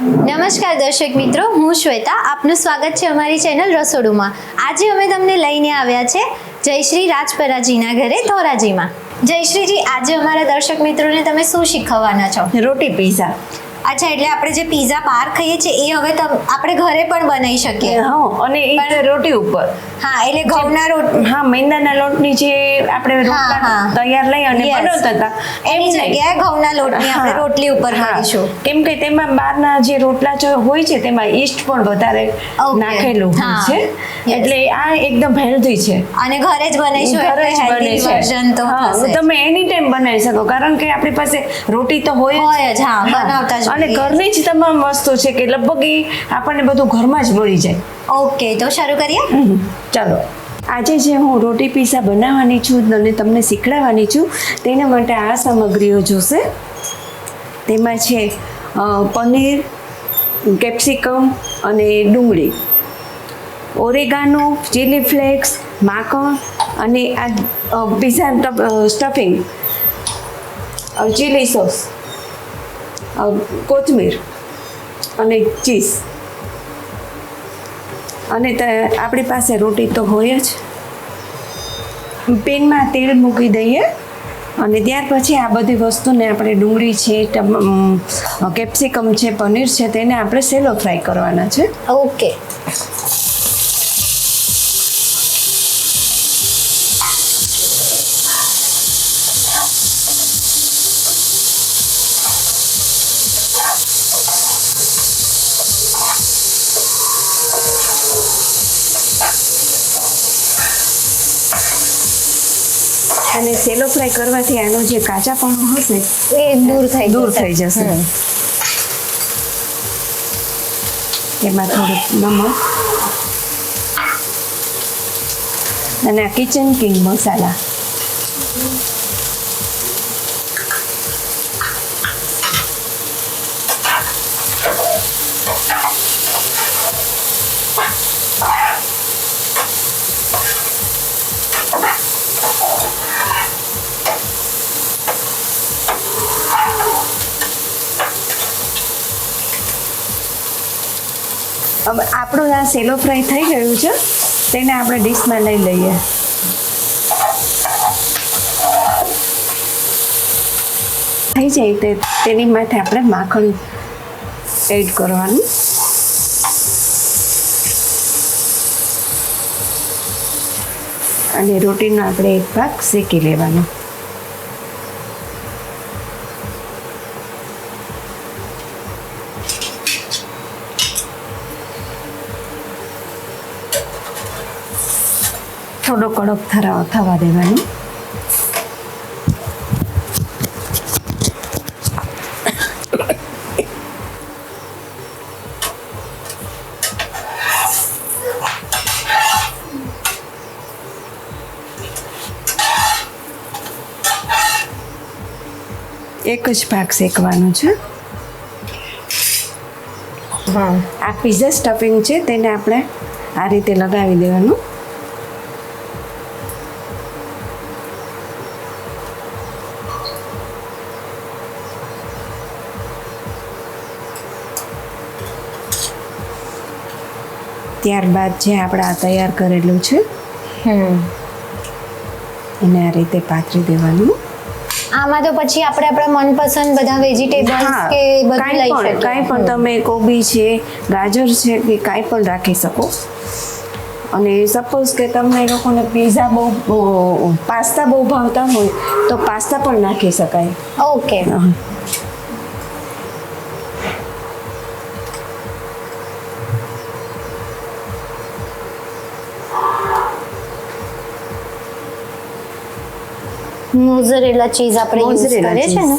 નમસ્કાર દર્શક મિત્રો, હું શ્વેતા. આપનું સ્વાગત છે અમારી ચેનલ રસોડુમાં. આજે અમે તમને લઈને આવ્યા છે જયશ્રી રાજપરાજીના ઘરે ધોરાજીમાં. જયશ્રીજી આજે અમારા દર્શક મિત્રોને તમે શું શીખવવાના છો? રોટી પીઝા. અચ્છા એટલે આપણે જે પીઝા બહાર ખાઈએ છીએ એ હવે આપણે ઘરે પણ બનાવી શકીએ. હા અને એ રોટી ઉપર. હા એટલે ઘઉંના રોટ હા મેંદાના લોટની જે આપણે રોટલા તૈયાર લઈ અને બનાવતા હતા એની જગ્યાએ ઘઉંના લોટની આપણે રોટલી ઉપર કરીશું. કેમ કે તેમાં બહારના જે રોટલા જો હોય છે તેમાં ઈસ્ટ પણ વધારે નાખેલું હોય છે. એટલે આ એકદમ હેલ્ધી છે. અને ઘરે જ બનાવીશું ઘરે જ બને છે. તો તમે એની ટાઈમ બનાવી શકો કારણ કે આપણી પાસે રોટી તો હોય હોય જ, હા, બનાવતા જ અને ઘરની જ તમામ વસ્તુ છે કે લગભગ એ આપણને બધું ઘરમાં જ મળી જાય. ઓકે તો શરૂ કરીએ? ચાલો. આજે જે હું રોટી પીઝા બનાવવાની છું અને તમને શીખડાવવાની છું તેના માટે આ સામગ્રીઓ જોશે. તેમાં છે પનીર કેપ્સિકમ અને ડુંગળી. ઓરેગાનો ચીલી ફ્લેક્સ માખણ અને આ પીઝા સ્ટફિંગ. Chilli sauce. કોથમીર અને ચીઝ. અને આપણી પાસે રોટી તો હોય જ. પેનમાં તેલ મૂકી દઈએ અને ત્યાર પછી આ બધી વસ્તુને આપણે ડુંગળી છે કેપ્સિકમ છે, પનીર છે, તેને આપણે સેલો ફ્રાય કરવાના છે. ઓકે. અને સેલો ફ્રાય કરવાથી આનો જે કાચાપણું હશે એ દૂર થઈ દૂર થઈ જશે. એમાં થોડુંક નમક અને આ કિચન કિંગ મસાલા હવે આપણું આ સેલો ફ્રાય થઈ ગયું છે. તેને આપણે ડીશમાં લઈ લઈએ. થઈ જાય તે તેની માથે આપણે માખણ એડ કરવાનું. અને રોટીનો આપણે એક ભાગ શેકી લેવાનો. થોડો કડક થરા થવા દેવાનો. એક જ ભાગ શેકવાનો છે. હા આ પીઝા સ્ટફિંગ છે તેને આપણે આ રીતે લગાવી દેવાનું. ત્યારબાદ જે આપણે આ તૈયાર કરેલું છે હમ. એને આ રીતે પાથરી દેવાનું. આમાં તો પછી આપણે આપણા મનપસંદ બધા વેજીટેબલ્સ કે બધું લઈ શકીએ. કાંઈ પણ તમે કોબી છે ગાજર છે કે કાંઈ પણ રાખી શકો. અને સપોઝ કે તમને લોકોને પીઝા બહુ બહુ- પાસ્તા બહુ ભાવતા હોય તો પાસ્તા પણ નાખી શકાય. ઓકે મોઝરેલા ચીઝ આપણે યુઝ કરીએ છે ને?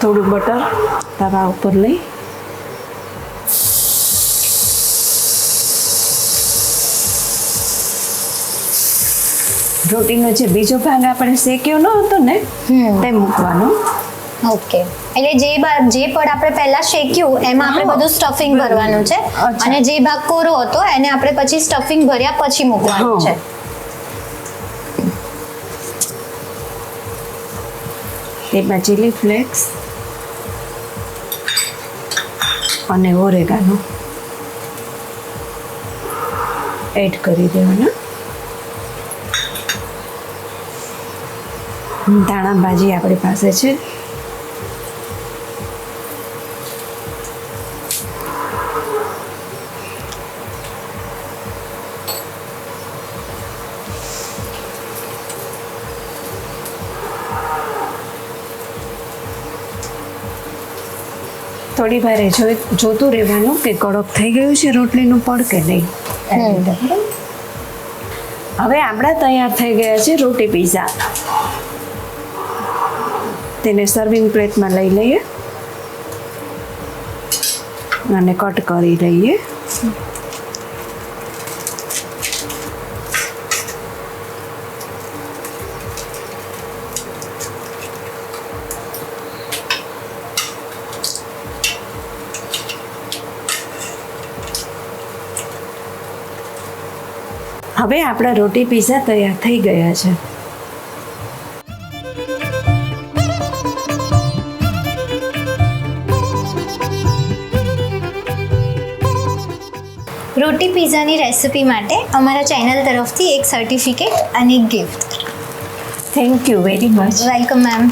થોડું બટર તવા ઉપર લઈ. રોટીનો જે બીજો ભાગ આપણે શેક્યો ન હતો ને. તે મૂકવાનો. ઓકે એટલે જે ભાગ જે પડ આપણે પહેલા શેક્યું એમાં આપણે બધું સ્ટફિંગ ભરવાનું છે. અને જે ભાગ કોરો હતો એને આપણે પછી સ્ટફિંગ ભર્યા પછી મૂકવાનું છે. તેમાં ચીલી ફ્લેક્સ અને ઓરેગાનો એડ કરી દેવાના. ધાણા ભાજી આપણી પાસે છે. થોડી વાર જોતું રહેવાનું કે કડક થઈ ગયું છે રોટલીનું પડ કે નહીં? હવે આપણા તૈયાર થઈ ગયા છે રોટી પીઝા. તેને સર્વિંગ પ્લેટમાં લઈ લઈએ. અને કટ કરી લઈએ. હવે આપણા રોટી પીઝા તૈયાર થઈ ગયા છે. રોટી પીઝાની રેસિપી માટે અમારા ચેનલ તરફથી એક સર્ટિફિકેટ અને gift thank you very much welcome ma'am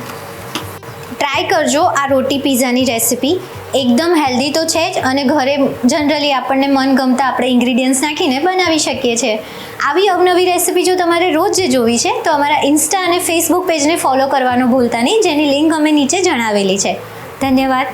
try કરજો આ રોટી પીઝાની રેસિપી એકદમ હેલ્ધી તો છે જ અને ઘરે જનરલી આપણને મનગમતા આપણે ઇન્ગ્રીડિયન્ટ્સ નાખીને બનાવી શકીએ છીએ. આવી અવનવી રેસિપી જો તમારે રોજ જોવી છે, તો અમારા ઇન્સ્ટા અને ફેસબુક પેજને ફોલો કરવાનું ભૂલતા નહીં, જેની લિંક અમે નીચે જણાવેલી છે. ધન્યવાદ.